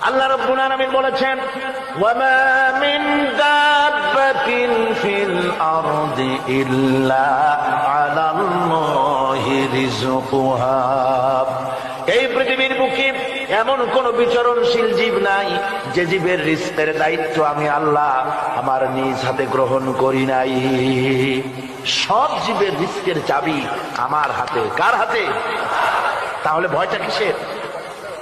আল্লাহ রব্বুল আলামিন বলেছেন এই পৃথিবীর বুকে এমন কোন বিচরণশীল জীব নাই, যে জীবের রিস্কের দায়িত্ব আমি আল্লাহ আমার নিজ হাতে গ্রহণ করি নাই। সব জীবের রিস্কের চাবি আমার হাতে। কার হাতে? তাহলে ভয়টা কিসের?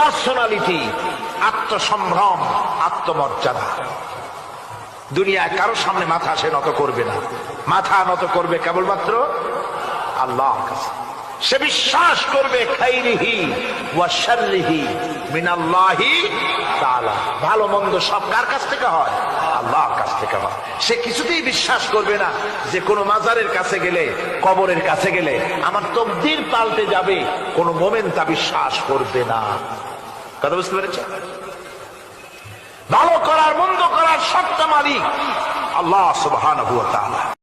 পার্সোনালিটি আত্মসম্ভ্রম, আত্মমর্যাদা। দুনিয়ায় কারও সামনে মাথা সে নত করবে না। মাথা নত করবে কেবলমাত্র আল্লাহ সে বিশ্বাস করবে, খাইরিহি ওয়া শাররিহি মিনাল্লাহি তাআলা। ভালো মন্দ সব কার কাছ থেকে হয়? আল্লাহর কাছ থেকে হয়। সে কিছুতেই বিশ্বাস করবে না যে কোনো মাজারের কাছে গেলে, কবরের কাছে গেলে আমার তকদির পাল্টে যাবে, কোনো মোমেন তা বিশ্বাস করবে না। কথা বুঝতে পেরেছে ভালো করার, মন্দ করার সবটা মালিক আল্লাহ সুবহানাহু ওয়া তাআলা।